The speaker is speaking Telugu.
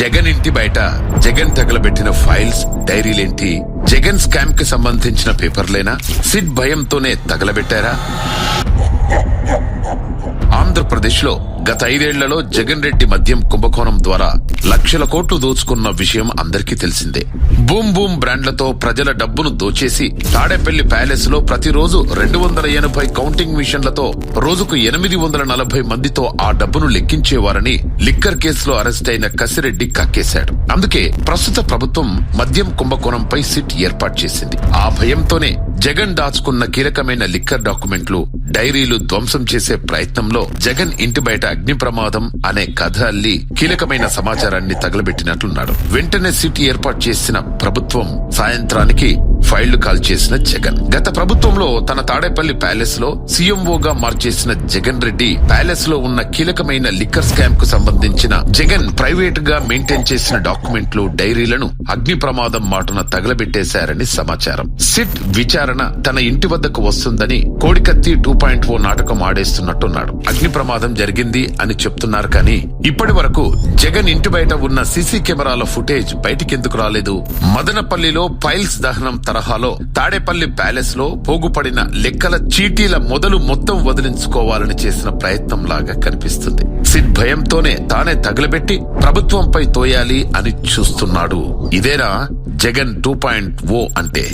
జగన్ ఇంటి బయట జగన్ తగలబెట్టిన ఫైల్స్ డైరీలేంటి? జగన్ స్కామ్కి సంబంధించిన పేపర్లేనా? సిట్ భయంతోనే తగలబెట్టారా? ఆంధ్రప్రదేశ్లో గత ఐదేళ్ళలో జగన్ రెడ్డి మద్యం కుంభకోణం ద్వారా లక్షల కోట్లు దోచుకున్న విషయం అందరికీ తెలిసిందే. బూమ్ బూమ్ బ్రాండ్లతో ప్రజల డబ్బును దోచేసి తాడేపల్లి ప్యాలెస్లో ప్రతిరోజు రెండు వందల ఎనభై కౌంటింగ్ మిషన్లతో రోజుకు ఎనిమిది వందల నలభై మందితో ఆ డబ్బును లెక్కించేవారని లిక్కర్ కేసులో అరెస్ట్ అయిన కసిరెడ్డి కక్కేశాడు. అందుకే ప్రస్తుత ప్రభుత్వం మద్యం కుంభకోణంపై సిట్ ఏర్పాటు చేసింది. ఆ భయంతోనే జగన్ దాచుకున్న కీలకమైన లిక్కర్ డాక్యుమెంట్లు డైరీలు ధ్వంసం చేసే ప్రయత్నంలో జగన్ ఇంటి బయట అగ్ని ప్రమాదం అనే కథ అల్లి కీలకమైన సమాచారాన్ని తగలబెట్టినట్లున్నాడు. వెంటనే సిటీ ఏర్పాటు చేసిన ప్రభుత్వం సాయంత్రానికి ఫైళ్ళు కాల్ చేసిన జగన్. గత గతంలో తన తాడేపల్లి ప్యాలెస్లో సీఎంఓగా మార్చేసిన జగన్ రెడ్డి ప్యాలెస్లో ఉన్న కీలకమైన లిక్కర్ స్కామ్కు సంబంధించిన జగన్ ప్రైవేట్గా మెయింటైన్ చేసిన డాక్యుమెంట్లు డైరీలను అగ్ని ప్రమాదం మాటున తగలబెట్టేశారని సమాచారం. సిట్ విచారణ తన ఇంటి వద్దకు వస్తుందని కోడికత్తి టూ పాయింట్ ఓ నాటకం ఆడేస్తున్నట్టున్నాడు. అగ్ని ప్రమాదం జరిగింది అని చెప్తున్నారు కానీ ఇప్పటి వరకు జగన్ ఇంటి బయట ఉన్న సీసీ కెమెరాల ఫుటేజ్ బయటికెందుకు రాలేదు? మదనపల్లిలో ఫైల్స్ దహనం తరహాలో తాడేపల్లి ప్యాలెస్లో పోగుపడిన లెక్కల చీటీల మొదలు మొత్తం వదిలించుకోవాలని చేసిన ప్రయత్నం లాగా కనిపిస్తుంది. సిట్ భయంతోనే తానే తగలబెట్టి ప్రభుత్వంపై తోయాలి అని చూస్తున్నాడు. ఇదేనా జగన్ టూ పాయింట్ ఓ అంటే.